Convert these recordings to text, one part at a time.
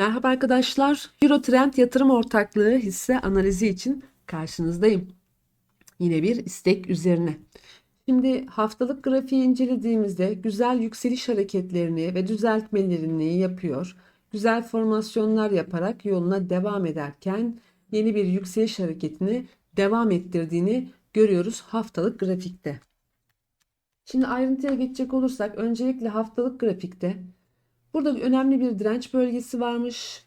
Merhaba arkadaşlar. Eurotrend yatırım ortaklığı hisse analizi için karşınızdayım. Yine bir istek üzerine. Şimdi haftalık grafiği incelediğimizde güzel yükseliş hareketlerini ve düzeltmelerini yapıyor. Güzel formasyonlar yaparak yoluna devam ederken yeni bir yükseliş hareketini devam ettirdiğini görüyoruz haftalık grafikte. Şimdi ayrıntıya geçecek olursak öncelikle haftalık grafikte Burada önemli bir direnç bölgesi varmış.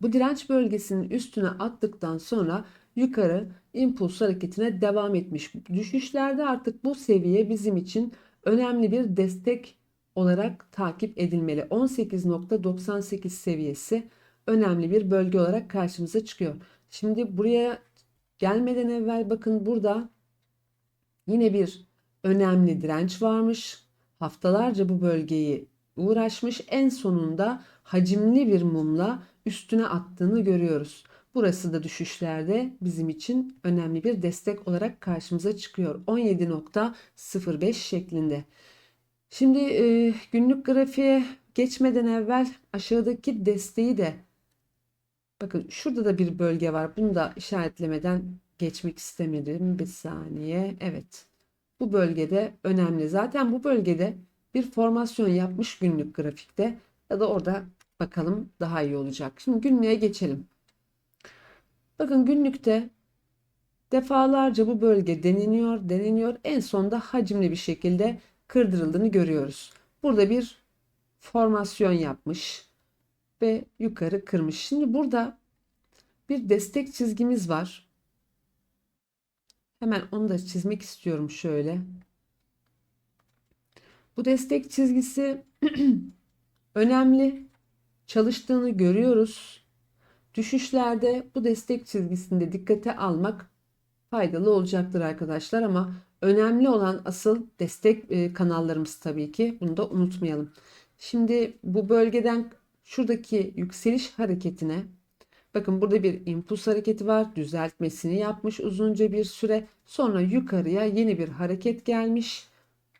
Bu direnç bölgesinin üstüne attıktan sonra yukarı impuls hareketine devam etmiş. Düşüşlerde artık bu seviye bizim için önemli bir destek olarak takip edilmeli. 18.98 seviyesi önemli bir bölge olarak karşımıza çıkıyor. Şimdi buraya gelmeden evvel bakın burada yine bir önemli direnç varmış. Haftalarca bu bölgeyi uğraşmış en sonunda hacimli bir mumla üstüne attığını görüyoruz. Burası da düşüşlerde bizim için önemli bir destek olarak karşımıza çıkıyor. 17.05 şeklinde. Şimdi e, günlük grafiğe geçmeden evvel aşağıdaki desteği de bakın şurada da bir bölge var. Bunu da işaretlemeden geçmek istemedim. Bir saniye. Evet. Bu bölgede önemli. Zaten bu bölgede bir formasyon yapmış günlük grafikte ya da orada bakalım daha iyi olacak. Şimdi günlüğe geçelim. Bakın günlükte defalarca bu bölge deneniyor, deneniyor. En sonunda hacimli bir şekilde kırdırıldığını görüyoruz. Burada bir formasyon yapmış ve yukarı kırmış. Şimdi burada bir destek çizgimiz var. Hemen onu da çizmek istiyorum şöyle. Bu destek çizgisi önemli. Çalıştığını görüyoruz. Düşüşlerde bu destek çizgisinde dikkate almak faydalı olacaktır arkadaşlar ama önemli olan asıl destek e, kanallarımız tabii ki. Bunu da unutmayalım. Şimdi bu bölgeden şuradaki yükseliş hareketine bakın burada bir impuls hareketi var. Düzeltmesini yapmış uzunca bir süre. Sonra yukarıya yeni bir hareket gelmiş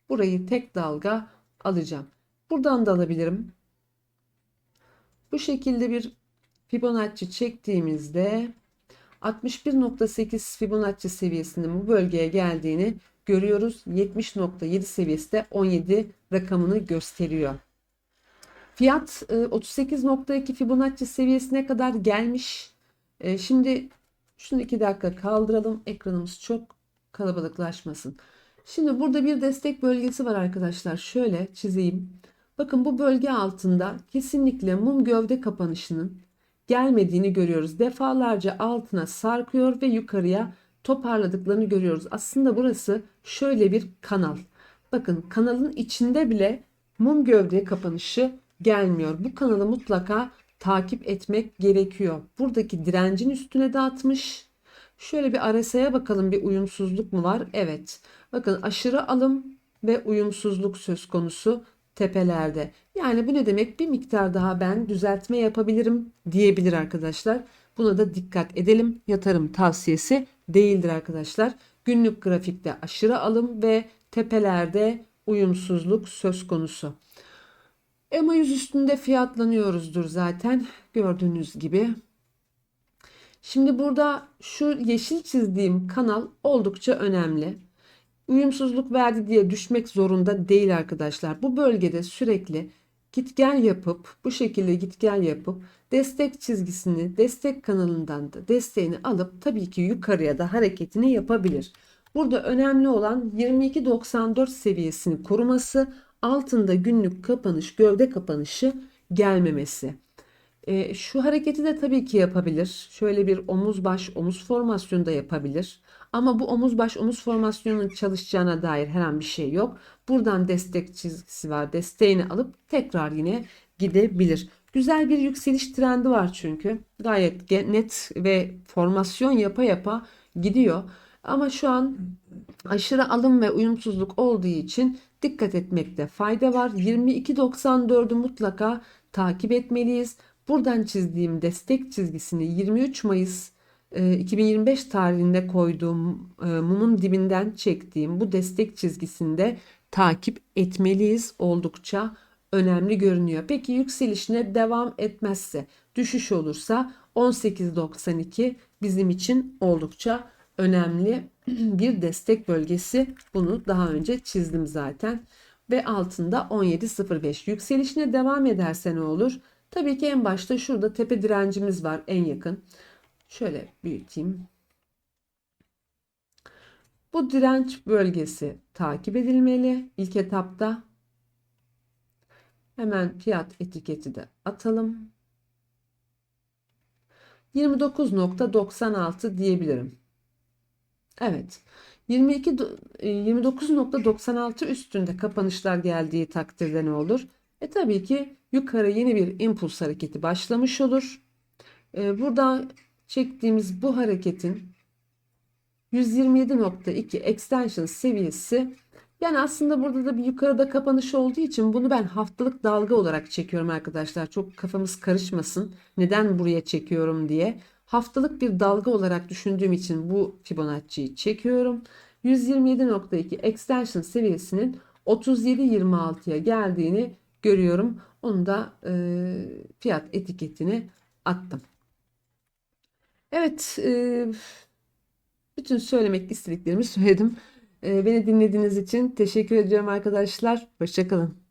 Burayı tek dalga alacağım. Buradan da alabilirim. Bu şekilde bir Fibonacci çektiğimizde 61.8 Fibonacci seviyesinin bu bölgeye geldiğini görüyoruz. 70.7 seviyesi de 17 rakamını gösteriyor. Fiyat 38.2 e, Fibonacci seviyesine kadar gelmiş. E, şimdi şunu 2 dakika kaldıralım. Ekranımız çok kalabalıklaşmasın. Şimdi burada bir destek bölgesi var arkadaşlar. Şöyle çizeyim. Bakın bu bölge altında kesinlikle mum gövde kapanışının gelmediğini görüyoruz. Defalarca altına sarkıyor ve yukarıya toparladıklarını görüyoruz. Aslında burası şöyle bir kanal. Bakın kanalın içinde bile mum gövde kapanışı gelmiyor. Bu kanalı mutlaka takip etmek gerekiyor. Buradaki direncin üstüne dağıtmış. Şöyle bir RSI'ye bakalım bir uyumsuzluk mu var? Evet. Bakın aşırı alım ve uyumsuzluk söz konusu tepelerde. Yani bu ne demek? Bir miktar daha ben düzeltme yapabilirim diyebilir arkadaşlar. Buna da dikkat edelim. Yatırım tavsiyesi değildir arkadaşlar. Günlük grafikte aşırı alım ve tepelerde uyumsuzluk söz konusu. EMA 100 üstünde fiyatlanıyoruzdur zaten gördüğünüz gibi. Şimdi burada şu yeşil çizdiğim kanal oldukça önemli uyumsuzluk verdi diye düşmek zorunda değil arkadaşlar. Bu bölgede sürekli git gel yapıp bu şekilde git gel yapıp destek çizgisini destek kanalından da desteğini alıp tabii ki yukarıya da hareketini yapabilir. Burada önemli olan 22.94 seviyesini koruması altında günlük kapanış gövde kapanışı gelmemesi. E, şu hareketi de tabii ki yapabilir. Şöyle bir omuz baş omuz formasyonu da yapabilir. Ama bu omuz baş omuz formasyonunun çalışacağına dair herhangi bir şey yok. Buradan destek çizgisi var. Desteğini alıp tekrar yine gidebilir. Güzel bir yükseliş trendi var çünkü. Gayet net ve formasyon yapa yapa gidiyor. Ama şu an aşırı alım ve uyumsuzluk olduğu için dikkat etmekte fayda var. 22.94'ü mutlaka takip etmeliyiz. Buradan çizdiğim destek çizgisini 23 Mayıs 2025 e, tarihinde koyduğum e, mumun dibinden çektiğim bu destek çizgisinde takip etmeliyiz. Oldukça önemli görünüyor. Peki yükselişine devam etmezse, düşüş olursa 18.92 bizim için oldukça önemli bir destek bölgesi. Bunu daha önce çizdim zaten. Ve altında 17.05. Yükselişine devam ederse ne olur? Tabii ki en başta şurada tepe direncimiz var en yakın. Şöyle büyüteyim. Bu direnç bölgesi takip edilmeli ilk etapta. Hemen fiyat etiketi de atalım. 29.96 diyebilirim. Evet. 22 do- e, 29.96 üstünde kapanışlar geldiği takdirde ne olur? E tabii ki yukarı yeni bir impuls hareketi başlamış olur. E, buradan çektiğimiz bu hareketin 127.2 extension seviyesi yani aslında burada da bir yukarıda kapanış olduğu için bunu ben haftalık dalga olarak çekiyorum arkadaşlar. Çok kafamız karışmasın. Neden buraya çekiyorum diye. Haftalık bir dalga olarak düşündüğüm için bu Fibonacci'yi çekiyorum. 127.2 extension seviyesinin 37.26'ya geldiğini görüyorum. Onu da e, fiyat etiketini attım. Evet, e, bütün söylemek istediklerimi söyledim. E, beni dinlediğiniz için teşekkür ediyorum arkadaşlar. Hoşçakalın.